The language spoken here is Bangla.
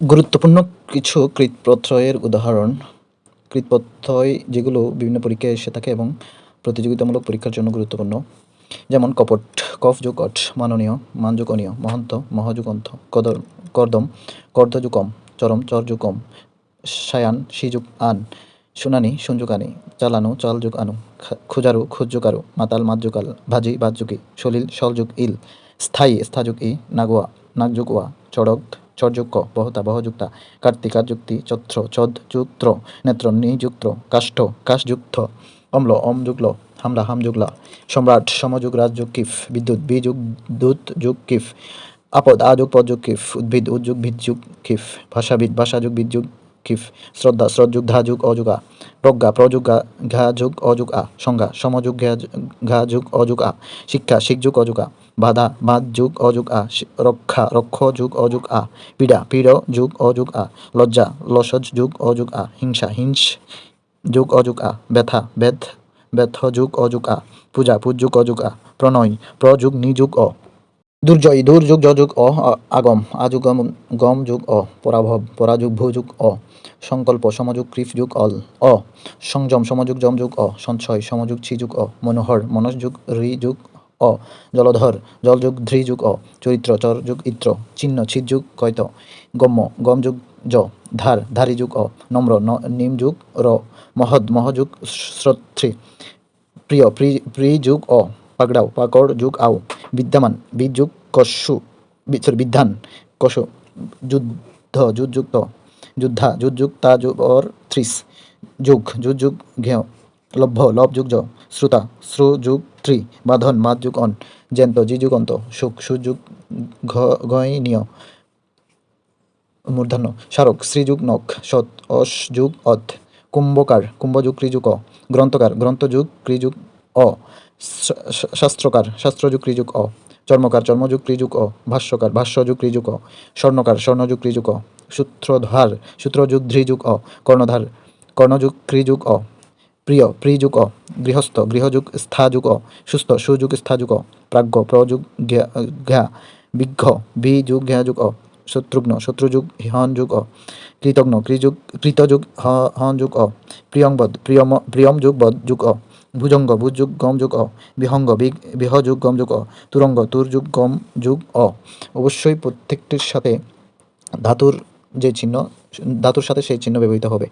গুরুত্বপূর্ণ কিছু কৃৎপ্রত্যয়ের উদাহরণ। কৃৎপ্রত্যয় যেগুলো বিভিন্ন পরীক্ষায় এসে থাকে এবং প্রতিযোগিতামূলক পরীক্ষার জন্য গুরুত্বপূর্ণ। যেমন কপট, কফ যোগ অট, মাননীয়, মান যোগ অনীয়, মহন্ত, মহ যোগ অন্ত কর্দম কর্দ যোগ চরম, চর যোগ কম, সায়ান সিযুগ আন শুনানি সঞ্জুক আনি, চালানো, চাল যোগ আনু খুজারু, খুজ যোগ আরু, মাতাল, মাত যোগ ভাজি বাদ যোগী সলিল, সল যোগ ইল, স্থায়ী স্থা যোগ ই, নাগোয়া, নাগ ওয়া, চড়ক চর্যক বহুতা, বহযুক্তা কার্তিকা যুক্তি চত্র, চদ যুক্ত্র নেত্র, নিযুক্ত, কাষ্ঠ কাশযুক্ত অম্ল অম যুগল হামলা, হামযুগলা, সম্রাট, সমযুগ, রাজযুগ, কিফ, বিদ্যুৎ, বিযুগ দূত যুগ, কিফ, আপদ, আযুগ পদযুগ কিফ, উদ্ভিদ, উদ্যুগ ভিদযুগ কিফ, ভাষাবিদ, ভাষাযুগ, বিদ্যুগ কিফ শ্রদ্ধা শ্রদ্ধযুগ ধা যুগ অযুগ, প্রজ্ঞা, প্রযুগ ঘা যুগ অযুগ আ সংজ্ঞা, সমযুগ ঘা যুগ অযুগ আ শিক্ষা শিখ যুগ অযুগ আ বাধা বাদ যুগ অযুগ আ রক্ষা রক্ষ যুগ অযুগ আ পীড়া পীড় যুগ অযুগ আ লজ্জা লসজ যুগ অযুগ আ হিংসা হিংস যুগ অযুগ আ ব্যথা বেদ ব্যথ যুগ অযুগ আ পূজা, পূজ্যুগ অযুগ আ প্রণয় প্রযুগ নিযুগ অ দুর্জয় দুর্যোগ যযুগ অ, আ- আগম আযুগম গম যুগ, অ পরাভব পরাযুগ ভুযুগ অ, সংকল্প, সমযুগ ক্রিফ যুগ, অল, অ, সংযম, সমযুগ, যম যুগ, অ, সঞ্চয়, সমযুগ ছি যুগ, অ মনোহর মনস যুগ রি যুগ, অ জলধর জল যুগ, ধৃ যুগ, অ চরিত্র চর যুগ ইত্র চিহ্ন, ছিদ যুগ, কয়ত, গম্য, গম যুগ জ ধার ধারি যুগ, অ নম্র নিম যুগ র মহৎ মহযুগ শ্রোত্রী প্রিয় প্রি প্রি যুগ, অ, পাগড়াও পাকড় যুগ, আও বিদ্যমান বীজ যুগ কস্যু sorry, বিধান কষ যুদ্ধ যুদ্ধ যুক্ত যুদ্ধা যুদ্ধ যুগ তা যুগ অর ত্রিশ যুগ যুগ যুগ ঘেয় লভ্য লভ যুগ শ্রুতা শ্রু যুগ ত্রি বাঁধন মাদ যুগ অন জেন্ত জি যুগ অন্ত সুখ সুযুগ ঘ গয়নীয় মূর্ধন্য স্মারক শ্রীযুগ নখ সৎ অস যুগ অধ কুম্ভকার কুম্ভযুগ ক্রিযুগ গ্রন্থকার গ্রন্থযুগ ক্রিযুগ অ। শাস্ত্রকার শাস্ত্রযুগ ক্রিযুগ অ। চর্মকার চর্মযুগ ক্রিযুগ অ। ভাষ্যকার ভাষ্যযুগ ক্রিযুগ অ। স্বর্ণকার স্বর্ণযুগ ক্রিযুগ অ। সূত্রধার সূত্রযুগ ধৃযুগ অ। কর্ণধার কর্ণযুগ ক্রিযুগ অ। প্রিয়, প্রিযুগ অ। গৃহস্থ, গৃহযুগ স্থাযুগ অ। সুস্থ, সুযুগ স্থাযুগ অ। প্রাজ্ঞ, প্রযুগ জ্ঞা ঘা বিঘ্ন বি যুগ ঘা যুগ অ। শত্রুঘ্ন, শত্রুযুগ হন যুগ অ। কৃতজ্ঞ কৃযুগ, কৃতযুগ হ- হন যুগ অ। প্রিয়ংবদ, প্রিয়ম প্রিয়ম যুগ বদ যুগ অ। ভুজঙ্গ ভুজ যুগ গম যুগ অ। বিহঙ্গ, বিগ বিহ যুগ গম যুগ অ। তুরঙ্গ তুর যুগ গম যুগ অ। অবশ্যই প্রত্যেকটির সাথে ধাতুর যে চিহ্ন, ধাতুর সাথে সেই চিহ্ন ব্যবহৃত হবে।